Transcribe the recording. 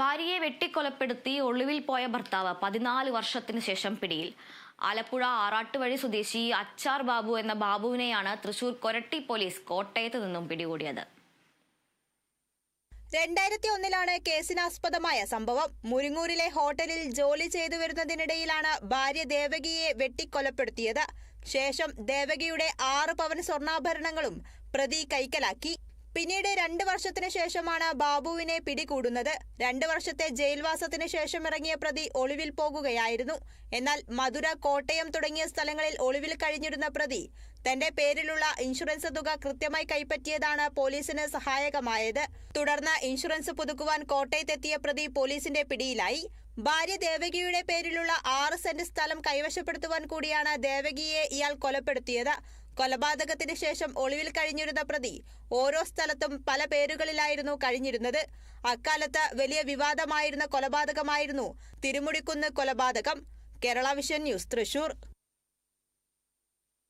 ഭാര്യയെ വെട്ടിക്കൊലപ്പെടുത്തി ഒളിവിൽ പോയ ഭർത്താവ് പതിനാല് വർഷത്തിന് ശേഷം പിടിയിൽ. ആലപ്പുഴ ആറാട്ടുവഴി സ്വദേശി അച്ചാർ ബാബു എന്ന ബാബുവിനെയാണ് തൃശൂർ കൊരട്ടി പോലീസ് കോട്ടയത്ത് നിന്നും പിടികൂടിയത്. രണ്ടായിരത്തി ഒന്നിലാണ് കേസിനാസ്പദമായ സംഭവം. മുരിങ്ങൂരിലെ ഹോട്ടലിൽ ജോലി ചെയ്തു വരുന്നതിനിടയിലാണ് ഭാര്യ ദേവകിയെ വെട്ടിക്കൊലപ്പെടുത്തിയത്. ശേഷം ദേവകിയുടെ ആറ് പവൻ സ്വർണാഭരണങ്ങളും പ്രതി കൈക്കലാക്കി. പിന്നീട് രണ്ട് വർഷത്തിന് ശേഷമാണ് ബാബുവിനെ പിടികൂടുന്നത്. രണ്ട് വർഷത്തെ ജയിൽവാസത്തിന് ശേഷം ഇറങ്ങിയ പ്രതി ഒളിവിൽ പോകുകയായിരുന്നു. എന്നാൽ മധുര കോട്ടയം തുടങ്ങിയ സ്ഥലങ്ങളിൽ ഒളിവിൽ കഴിഞ്ഞിരുന്ന പ്രതി തന്റെ പേരിലുള്ള ഇൻഷുറൻസ് തുക കൃത്യമായി കൈപ്പറ്റിയതാണ് പോലീസിന് സഹായകമായത്. തുടർന്ന് ഇൻഷുറൻസ് പുതുക്കുവാൻ കോട്ടയത്തെത്തിയ പ്രതി പോലീസിന്റെ പിടിയിലായി. ഭാര്യ ദേവകിയുടെ പേരിലുള്ള ആറ് സെന്റ് സ്ഥലം കൈവശപ്പെടുത്തുവാൻ കൂടിയാണ് ദേവകിയെ ഇയാൾ കൊലപ്പെടുത്തിയത്. കൊലപാതകത്തിന് ശേഷം ഒളിവിൽ കഴിഞ്ഞിരുന്ന പ്രതി ഓരോ സ്ഥലത്തും പല പേരുകളിലായിരുന്നു കഴിഞ്ഞിരുന്നത്. അക്കാലത്ത് വലിയ വിവാദമായിരുന്ന കൊലപാതകമായിരുന്നു തിരുമുടിക്കുന്ന് കൊലപാതകം. Kerala vision news Thrissur.